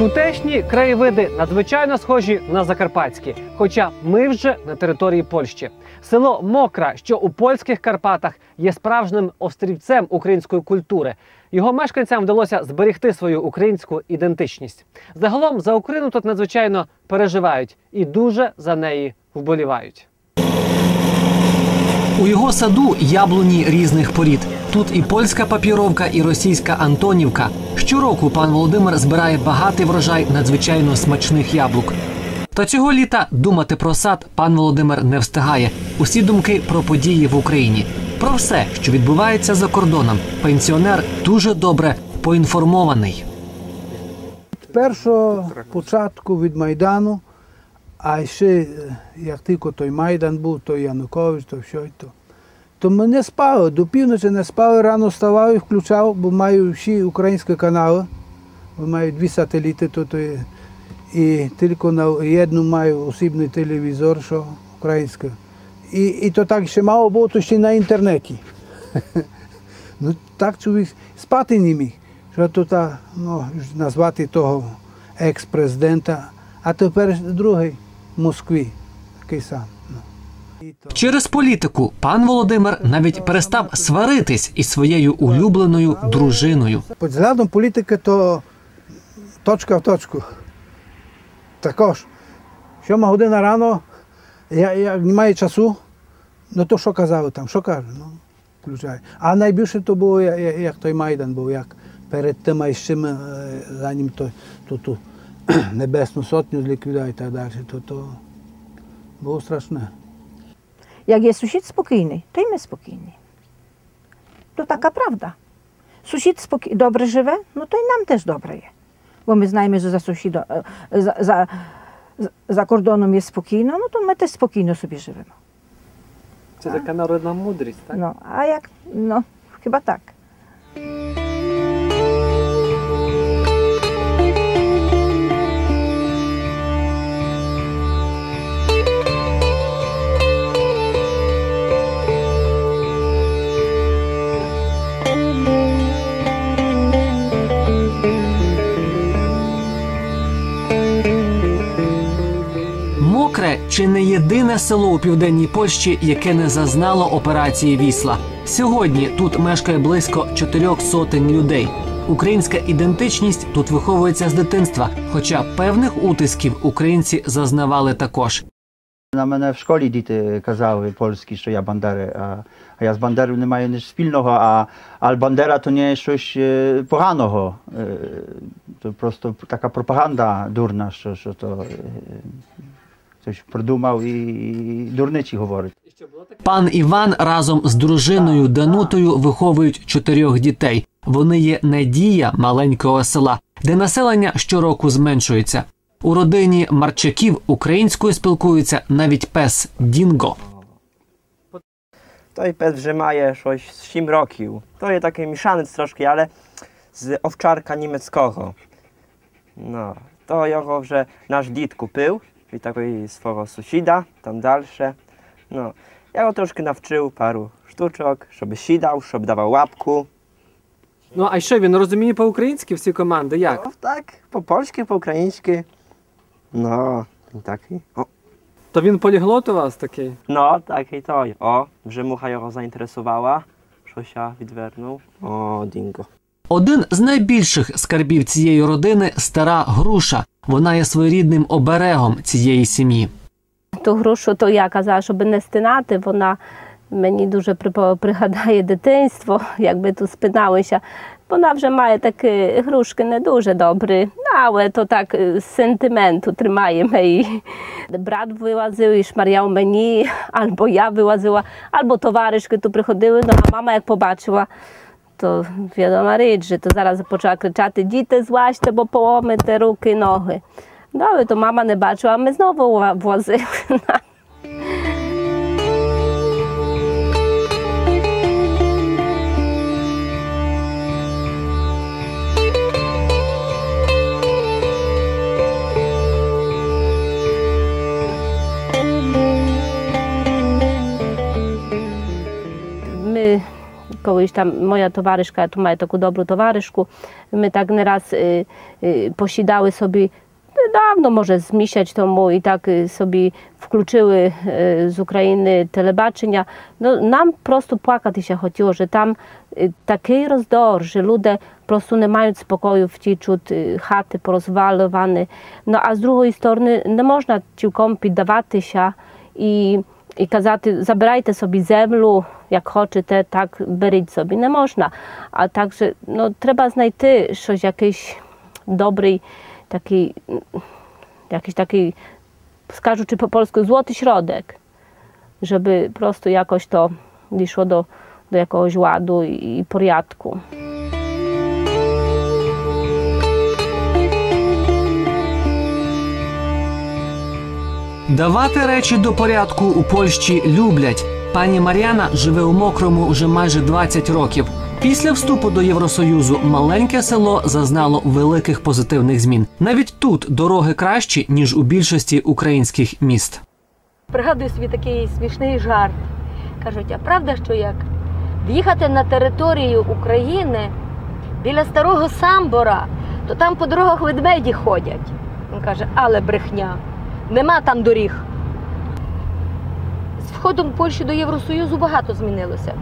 Тутешні краєвиди надзвичайно схожі на закарпатські, хоча ми вже на території Польщі. Село Мокра, що у польських Карпатах, є справжнім острівцем української культури. Його мешканцям вдалося зберегти свою українську ідентичність. Загалом за Україну тут надзвичайно переживають і дуже за неї вболівають. У його саду яблуні різних порід. Тут і польська папіровка, і російська Антонівка. Щороку пан Володимир збирає багатий врожай надзвичайно смачних яблук. Та цього літа думати про сад пан Володимир не встигає. Усі думки про події в Україні, про все, що відбувається за кордоном. Пенсіонер дуже добре поінформований. Першого початку від Майдану, а ще е, як тільки той Майдан був, то Янукович, то все то. То ми не спали, до півночі не спали, рано вставав і включав, бо маю всі українські канали. Бо Маю дві сателіти тут. І, тільки на одну маю осібний телевізор, що український. І, і то так ще мало було, то ще на інтернеті. Ну так чоловік спати не міг. Що то та, ну, назвати того екс-президента, а тепер другий Москві, такий сам. Ну. Через політику пан Володимир навіть перестав сваритись із своєю улюбленою дружиною. Під взглядом політики то точка в точку. Також. Сьома година рано, я, я немає часу, ну то що казали там, що кажуть, ну, включай. А найбільше то було, як той Майдан був, як перед тим, а чим, е, за ним той, ту, ту Небесну Сотню зліквідували і так далі, то, то було страшне. Jak jest sąsiad spokojny, to i my spokojni. To taka prawda. Sąsiad spok- dobrze żywe, no to i nam też dobre jest. Bo my znajemy, że za sąsiada, e, za, za, za kordonem jest spokojno, no to my też spokojno sobie żyjemy. Це така народна мудрість, так? No, a jak, no, chyba tak. Чи не єдине село у південній Польщі, яке не зазнало операції вісла. Сьогодні тут мешкає близько чотирьох сотень людей. Українська ідентичність тут виховується з дитинства, хоча певних утисків українці зазнавали також. На мене в школі діти казали польські, що я бандери, а, а я з бандерою не маю ніч спільного, а, а бандера то не щось е, поганого. Е, То просто така пропаганда дурна, що, що то хтось придумав і, і дурниці говорить. Пан Іван разом з дружиною Данутою виховують чотирьох дітей. Вони є надія маленького села, де населення щороку зменшується. У родині Марчаків українською спілкується навіть пес Дінго. Той pes вже має щось 7 років. То є такий мішанець трошки, але з овчарка німецького. No, to його вже наш дід купив від такого свого сусіда, там далі. No, я його трошки навчив пару штучок, щоб сідав, щоб давав лапку. Ну а що він розуміє по-українськи всі команди? Як? No, tak, po polsku, po ukraińsku. No, taki. O, То він поліглот у вас такий? no, taki to. O, że mucha його заінтересувала. Щось я відвернув. Один з найбільших скарбів цієї родини стара груша. Вона є своєрідним оберегом цієї сім'ї. Ту грушу, то я казала, щоб не стинати, вона мені дуже пригадає дитинство, якби тут спиналися. Вона вже має такі грушки не дуже добрі, але то так е, з сентименту тримаємо її. Брат вилазив і шмаряв мені, або я вилазила, або товаришки тут приходили, ну, а мама як побачила, то відома річ, що то зараз почала кричати: діти, злазьте, бо поломите руки, ноги. Ну, але то мама не бачила, а ми знову возили. My kogoś tam, moja towarzyszka, ja tu maję taką dobrą towarzyszku, my tak nieraz y, y, posiadały sobie dawno może z to mu i tak y, sobie wkluczyły y, z Ukrainy telebaczynia. No, nam prostu płakać się chodziło, że tam y, taki rozdor, że ludzie prostu nie mają spokoju w ciczut, chaty porozwalowane. No a z drugiej strony nie można ciłkom poddawać się i i kazaty, zabrajte sobie zemlu, jak hoczyte, tak beryć sobie nie można. A także, no, trzeba znajty coś jakiejś dobrej, takiej, jakiejś takiej, skażu czy po polsku, złoty środek, żeby prosto jakoś to szło do, do jakiegoś ładu i, i poriadku. Давати речі до порядку у Польщі люблять. Пані Мар'яна живе у мокрому вже майже 20 років. Після вступу до Євросоюзу маленьке село зазнало великих позитивних змін. Навіть тут дороги кращі ніж у більшості українських міст. Пригадую собі такий смішний жарт. Кажуть, а правда, що як в'їхати на територію України біля старого самбора, то там по дорогах ведмеді ходять. Він каже, але брехня, нема там доріг. З входом Польщі до Євросоюзу багато змінилося.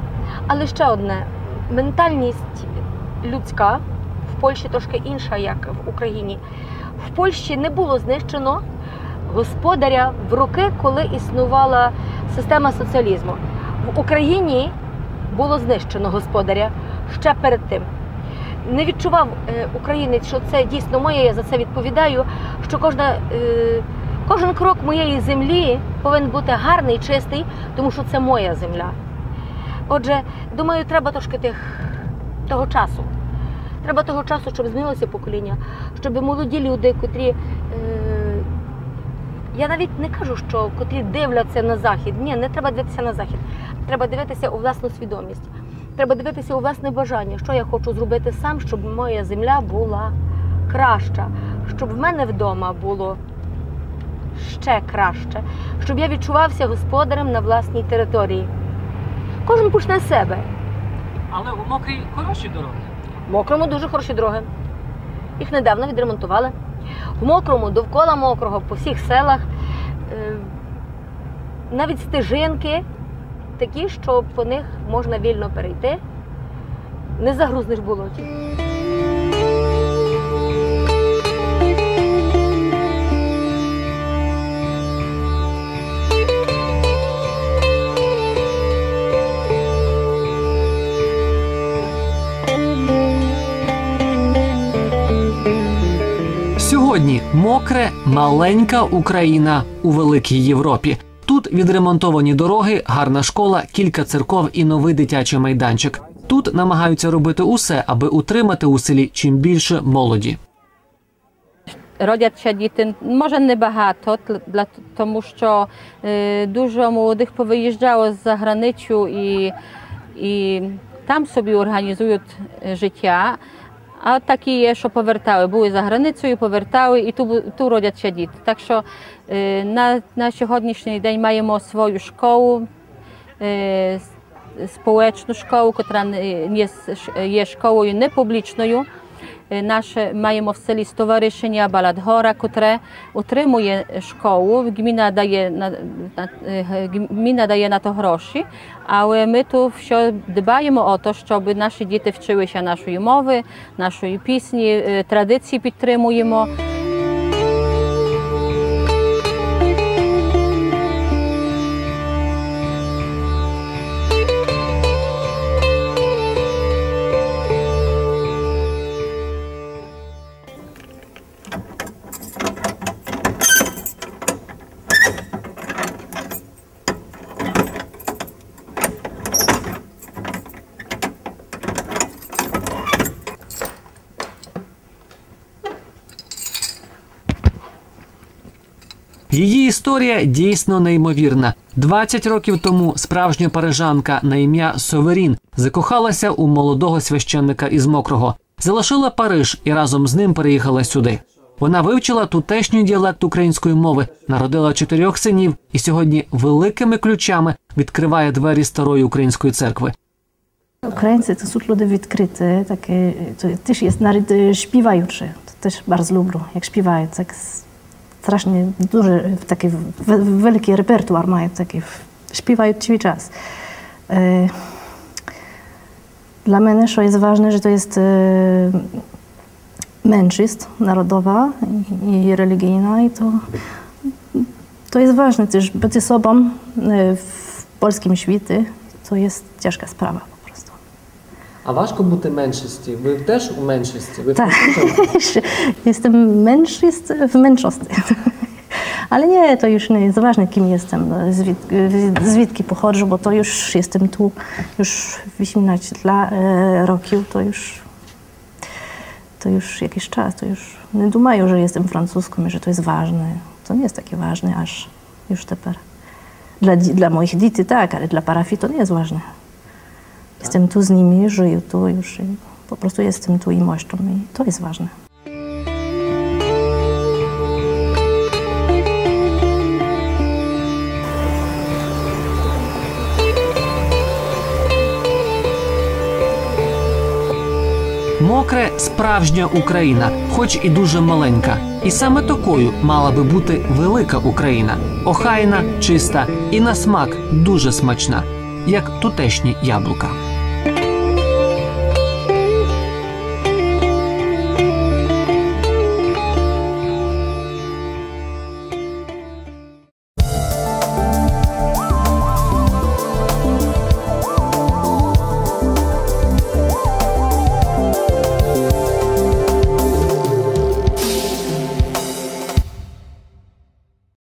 Але ще одне: ментальність людська в Польщі трошки інша, як в Україні. В Польщі не було знищено господаря в роки, коли існувала система соціалізму. В Україні було знищено господаря ще перед тим. Не відчував е, українець, що це дійсно моє, я за це відповідаю. Що кожна, е, кожен крок моєї землі повинен бути гарний, чистий, тому що це моя земля. Отже, думаю, треба трошки тих, того часу. Треба того часу, щоб змінилося покоління, щоб молоді люди, котрі. Е, я навіть не кажу, що котрі дивляться на захід. Ні, не треба дивитися на захід. Треба дивитися у власну свідомість. Треба дивитися у власне бажання, що я хочу зробити сам, щоб моя земля була краща, щоб в мене вдома було ще краще, щоб я відчувався господарем на власній території. Кожен почне з себе. Але у мокрій хороші дороги. В мокрому дуже хороші дороги. Їх недавно відремонтували. В мокрому, довкола мокрого, по всіх селах. е, Навіть стежинки такі, що по них можна вільно перейти. Не загрузнеш болоті. Сьогодні мокре, маленька Україна у великій Європі. Тут відремонтовані дороги, гарна школа, кілька церков і новий дитячий майданчик. Тут намагаються робити усе, аби утримати у селі чим більше молоді. Родять діти, може не багато, тл- для, тому що е, дуже молодих повиїжджало з-за границю і, і там собі організують е, життя. А такі є, що повертали, були за границею, повертали і ту, ту родять ще діти. Так що е, на, на сьогоднішній день маємо свою школу, е, с- społeczną szkołę, która є школою Y, nasze mają w Stowarzyszenia Baladhora, które utrzymuje szkołę. Gmina daje na, na, y, gmina daje na to groszy, ale my tu dbajemy o to, żeby nasze dzieci wczyły się naszej mowy, naszej pisni, y, tradycji podtrzymujemy. Її історія дійсно неймовірна. 20 років тому справжня парижанка на ім'я Соверін закохалася у молодого священника із мокрого, залишила Париж і разом з ним переїхала сюди. Вона вивчила тутешній діалект української мови, народила чотирьох синів і сьогодні великими ключами відкриває двері старої української церкви. Ukraińcy to są ludy відкриті, takie, to też jest naród e, śpiewający. To też bardzo lubią, strasznie duży, taki wielki repertuar mają, taki śpiewają cały czas. E, Dla mnie co jest ważne, że to jest e, mężczyzn narodowa i, religijna i to, to jest ważne też być sobą e, w polskim świecie. To jest ciężka sprawa po prostu. А важко бути меншості? Ви теж у меншості? Ви Tak, jestem mężczyzn w męczosty. Ale nie, to już nie jest ważne, kim jestem, no, zwid- zwidki pochodzę, bo to już jestem tu już 18 lat, e, roków, to już, to już jakiś czas, to już nie думаю, że jestem francuską i że to jest ważne. To nie jest takie ważne aż już teraz. Dla, dzi- dla moich dzieci tak, ale dla parafii to nie jest ważne. Jestem tu z nimi, żyję tu już po prostu jestem tu i moszczą i to jest ważne. Мокре справжня Україна, хоч і дуже маленька. І саме такою мала би бути велика Україна, охайна, чиста і на смак дуже смачна, як тутешні яблука.